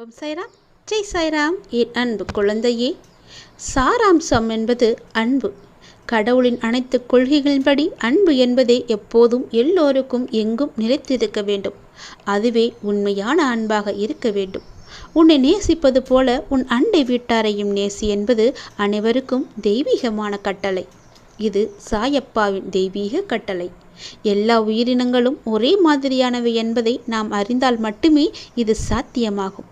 ஓம் சாய்ராம். ஜெய் சாய்ராம். என் அன்பு குழந்தையே? சாராம்சம் என்பது அன்பு. கடவுளின் அனைத்து கொள்கைகளின்படி அன்பு என்பதே எப்போதும் எல்லோருக்கும் எங்கும் நிலைத்திருக்க வேண்டும். அதுவே உண்மையான அன்பாக இருக்க வேண்டும். உன்னை நேசிப்பது போல உன் அண்டை வீட்டாரையும் நேசி என்பது அனைவருக்கும் தெய்வீகமான கட்டளை. இது சாயப்பாவின் தெய்வீக கட்டளை. எல்லா உயிரினங்களும் ஒரே மாதிரியானவை என்பதை நாம் அறிந்தால் மட்டுமே இது சாத்தியமாகும்.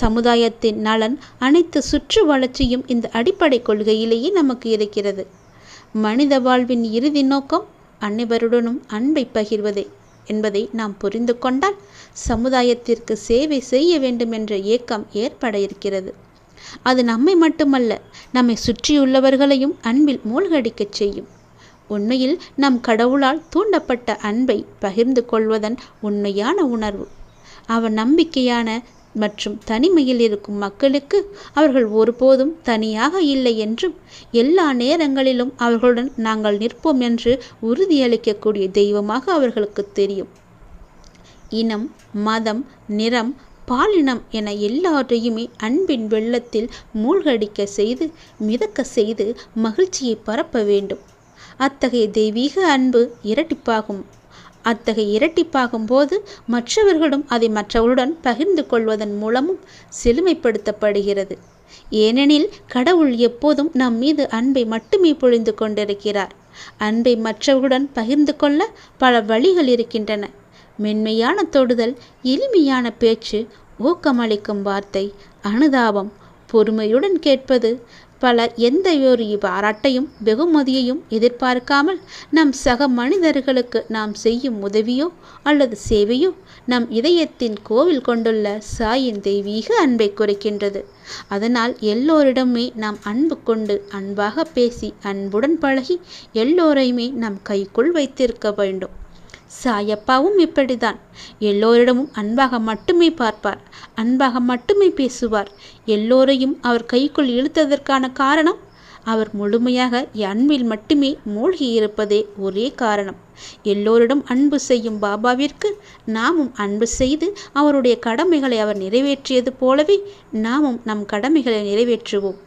சமுதாயத்தின் நலன் அனைத்து சுற்று வளர்ச்சியும் இந்த அடிப்படை கொள்கையிலேயே நமக்கு இருக்கிறது. மனித வாழ்வின் இறுதி நோக்கம் அனைவருடனும் அன்பை பகிர்வதே என்பதை நாம் புரிந்து கொண்டால் சமுதாயத்திற்கு சேவை செய்ய வேண்டும் என்ற ஏக்கம் ஏற்பட இருக்கிறது. அது நம்மை மட்டுமல்ல நம்மை சுற்றியுள்ளவர்களையும் அன்பில் மூழ்கடிக்கச் செய்யும். உண்மையில் நம் கடவுளால் தூண்டப்பட்ட அன்பை பகிர்ந்து கொள்வதன் உண்மையான உணர்வு. அவன் நம்பிக்கையான மற்றும் தனிமையில் இருக்கும் மக்களுக்கு அவர்கள் ஒருபோதும் தனியாக இல்லை என்றும் எல்லா நேரங்களிலும் அவர்களுடன் நாங்கள் நிற்போம் என்று உறுதியளிக்கக்கூடிய தெய்வமாக அவர்களுக்கு தெரியும். இனம் மதம் நிறம் பாலினம் என எல்லாரையுமே அன்பின் வெள்ளத்தில் மூழ்கடிக்க செய்து மிதக்க செய்து மகிழ்ச்சியை பரப்ப வேண்டும். அத்தகைய தெய்வீக அன்பு இரட்டிப்பாகும். அத்தகைய இரட்டிப்பாகும் போது மற்றவர்களும் அதை மற்றவர்களுடன் பகிர்ந்து கொள்வதன் மூலமும் செழுமைப்படுத்தப்படுகிறது. ஏனெனில் கடவுள் எப்போதும் நம் மீது அன்பை மட்டுமே பொழிந்து கொண்டிருக்கிறார். அன்பை மற்றவர்களுடன் பகிர்ந்து கொள்ள பல வழிகள் இருக்கின்றன. மென்மையான தொடுதல் எளிமையான பேச்சு ஊக்கமளிக்கும் வார்த்தை அனுதாபம் பொறுமையுடன் கேட்பது பல எந்த ஒரு பாராட்டையும் வெகுமதியையும் எதிர்பார்க்காமல் நம் சக மனிதர்களுக்கு நாம் செய்யும் உதவியோ அல்லது சேவையோ நம் இதயத்தின் கோவில் கொண்டுள்ள சாயின் தெய்வீக அன்பை குறைக்கின்றது. அதனால் எல்லோரிடமே நாம் அன்பு கொண்டு அன்பாக பேசி அன்புடன் பழகி எல்லோரையுமே நம் கைக்குள் வைத்திருக்க வேண்டும். சாயப்பாவும் இப்படிதான் எல்லோரிடமும் அன்பாக மட்டுமே பார்ப்பார். அன்பாக மட்டுமே பேசுவார். எல்லோரையும் அவர் கைக்குள் இழுத்ததற்கான காரணம்? அவர் முழுமையாக அன்பில் மட்டுமே மூழ்கி இருப்பதே ஒரே காரணம். எல்லோரிடம் அன்பு செய்யும் பாபாவிற்கு நாமும் அன்பு செய்து அவருடைய கடமைகளை அவர் நிறைவேற்றியது போலவே நாமும் நம் கடமைகளை நிறைவேற்றுவோம்.